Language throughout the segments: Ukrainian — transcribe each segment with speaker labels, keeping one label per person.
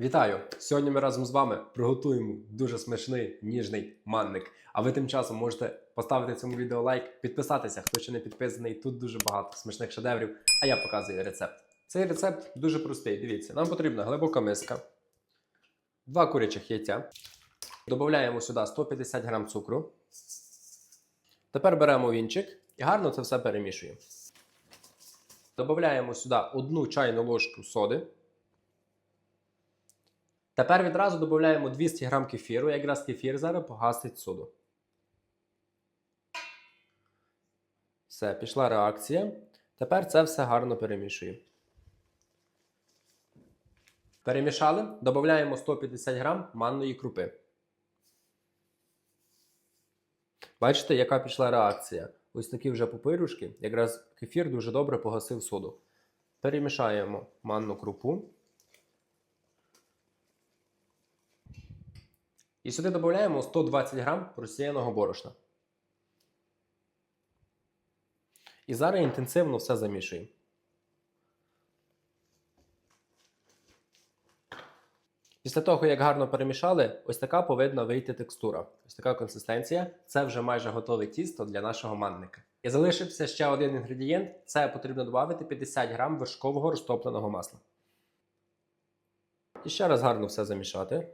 Speaker 1: Вітаю! Сьогодні ми разом з вами приготуємо дуже смачний ніжний манник. А ви тим часом можете поставити цьому відео лайк, підписатися, хто ще не підписаний. Тут дуже багато смачних шедеврів, а я показую рецепт. Цей рецепт дуже простий. Дивіться, нам потрібна глибока миска, два курячих яйця. Додаємо сюди 150 грам цукру. Тепер беремо вінчик і гарно це все перемішуємо. Додаємо сюди одну чайну ложку соди. Тепер відразу додаємо 200 г кефіру, якраз кефір зараз погасить соду. Все, пішла реакція. Тепер це все гарно перемішуємо. Перемішали, додаємо 150 г манної крупи. Бачите, яка пішла реакція? Ось такі вже пупирюшки. Якраз кефір дуже добре погасив соду. Перемішаємо манну крупу. І сюди додаємо 120 грам просіяного борошна. І зараз інтенсивно все замішуємо. Після того, як гарно перемішали, ось така повинна вийти текстура. Ось така консистенція. Це вже майже готове тісто для нашого манника. І залишився ще один інгредієнт: це потрібно додати 50 грам вершкового розтопленого масла. І ще раз гарно все замішати.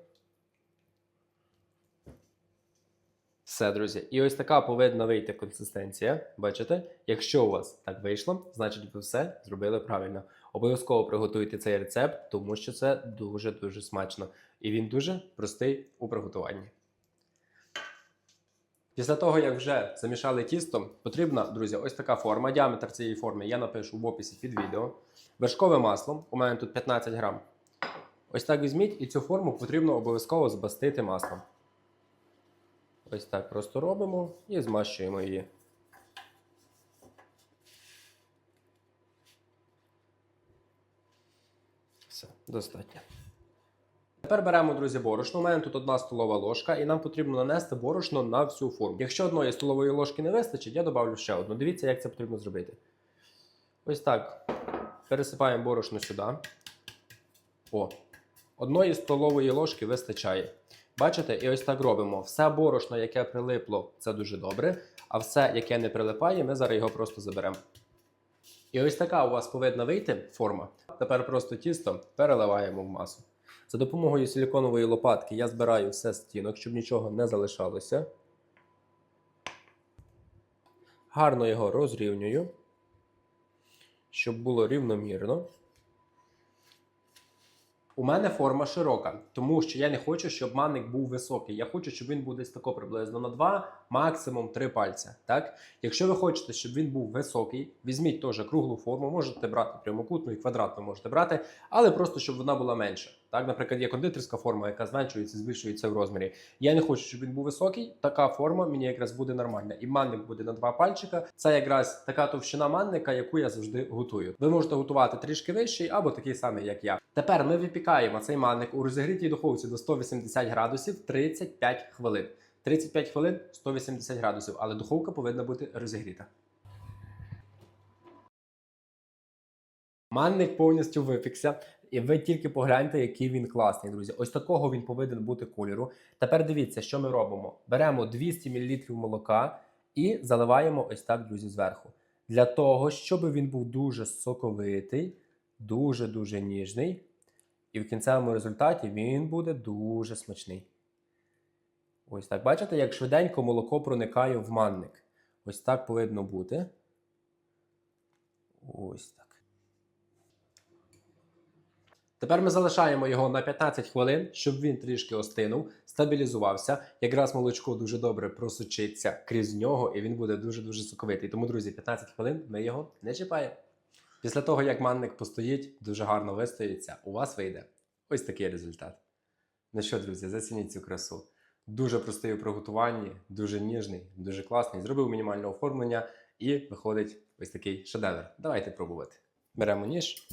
Speaker 1: Все, друзі. І ось така повинна вийти консистенція. Бачите? Якщо у вас так вийшло, значить ви все зробили правильно. Обов'язково приготуйте цей рецепт, тому що це дуже-дуже смачно. І він дуже простий у приготуванні. Після того, як вже замішали тісто, потрібна, друзі, ось така форма. Діаметр цієї форми я напишу в описі під відео. Вершкове масло, у мене тут 15 грам. Ось так візьміть, і цю форму потрібно обов'язково збастити маслом. Ось так просто робимо і змащуємо її. Все, достатньо. Тепер беремо, друзі, борошно. У мене тут одна столова ложка, і нам потрібно нанести борошно на всю форму. Якщо одної столової ложки не вистачить, я додавлю ще одну. Дивіться, як це потрібно зробити. Ось так. Пересипаємо борошно сюди. О, одної столової ложки вистачає. Бачите, і ось так робимо. Все борошно, яке прилипло, це дуже добре. А все, яке не прилипає, ми зараз його просто заберемо. І ось така у вас повинна вийти форма. Тепер просто тісто переливаємо в масу. За допомогою силіконової лопатки я збираю все стінок, щоб нічого не залишалося. Гарно його розрівнюю, щоб було рівномірно. У мене форма широка, тому що я не хочу, щоб манник був високий. Я хочу, щоб він був десь тако приблизно на 2, максимум 3 пальця. Так? Якщо ви хочете, щоб він був високий, візьміть теж круглу форму, можете брати прямокутну і квадратну можете брати, але просто щоб вона була менша. Так, наприклад, є кондитерська форма, яка зменшується, збільшується в розмірі. Я не хочу, щоб він був високий. Така форма мені якраз буде нормальна. І манник буде на два пальчика. Це якраз така товщина манника, яку я завжди готую. Ви можете готувати трішки вищий або такий самий, як я. Тепер ми випікаємо цей манник у розігрітій духовці до 180 градусів 35 хвилин. 35 хвилин 180 градусів, але духовка повинна бути розігріта. Манник повністю випікся. І ви тільки погляньте, який він класний, друзі. Ось такого він повинен бути кольору. Тепер дивіться, що ми робимо. Беремо 200 мл молока і заливаємо ось так, друзі, зверху. Для того, щоб він був дуже соковитий, дуже-дуже ніжний. І в кінцевому результаті він буде дуже смачний. Ось так. Бачите, як швиденько молоко проникає в манник. Ось так повинно бути. Ось так. Тепер ми залишаємо його на 15 хвилин, щоб він трішки остинув, стабілізувався. Якраз молочко дуже добре просочиться крізь нього, і він буде дуже-дуже соковитий. Тому, друзі, 15 хвилин ми його не чіпаємо. Після того, як манник постоїть, дуже гарно вистоїться, у вас вийде ось такий результат. Ну що, друзі, зацініть цю красу. Дуже простий у приготуванні, дуже ніжний, дуже класний. Зробив мінімальне оформлення і виходить ось такий шедевр. Давайте пробувати. Беремо ніж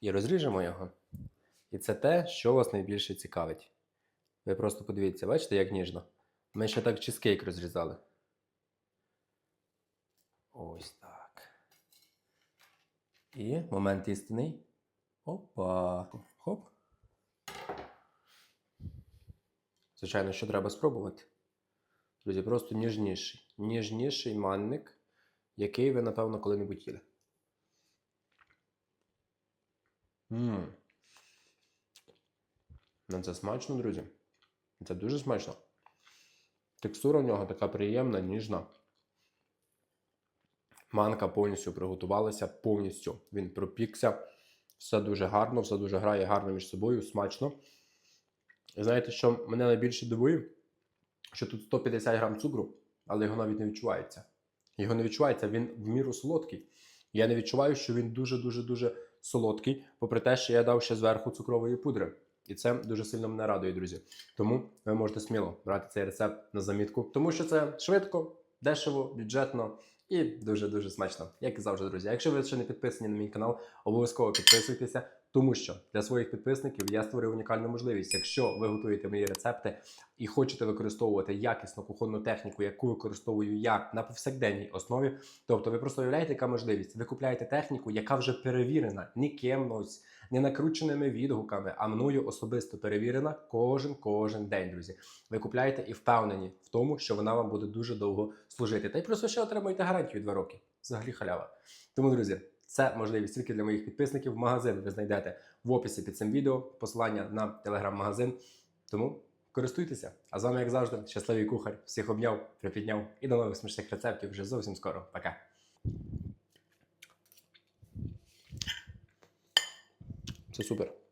Speaker 1: і розріжемо його. І це те, що вас найбільше цікавить. Ви просто подивіться, бачите, як ніжно. Ми ще так чизкейк розрізали. Ось так. І момент істинний. Опа. Хоп. Звичайно, що треба спробувати. Друзі, просто ніжніший. Ніжніший манник, який ви, напевно, коли-небудь їли. Ммм. Ну, це смачно, друзі. Це дуже смачно. Текстура в нього така приємна, ніжна. Манка повністю приготувалася, повністю він пропікся. Все дуже гарно, все дуже грає гарно між собою, смачно. І знаєте, що мене найбільше дивує? Що тут 150 грам цукру, але його навіть не відчувається. Його не відчувається, він в міру солодкий. Я не відчуваю, що він дуже-дуже дуже солодкий, попри те, що я дав ще зверху цукрової пудри. І це дуже сильно мене радує, друзі. Тому ви можете сміло брати цей рецепт на замітку, тому що це швидко, дешево, бюджетно і дуже-дуже смачно. Як і завжди, друзі. Якщо ви ще не підписані на мій канал, обов'язково підписуйтеся, тому що для своїх підписників я створив унікальну можливість. Якщо ви готуєте мої рецепти і хочете використовувати якісну кухонну техніку, яку використовую я на повсякденній основі, тобто ви просто уявляєте, яка можливість. Ви купляєте техніку, яка вже перевірена ніким, ось, не накрученими відгуками, а мною особисто перевірена кожен кожен день, друзі. Ви купляєте і впевнені в тому, що вона вам буде дуже довго служити. Та й просто ще отримуєте гарантію 2 роки. Взагалі халява. Тому, друзі, це можливість тільки для моїх підписників. Магазин ви знайдете в описі під цим відео, посилання на телеграм-магазин. Тому користуйтеся. А з вами, як завжди, щасливий кухар. Всіх обняв, припідняв і до нових смачних рецептів вже зовсім скоро. Пока. Це супер.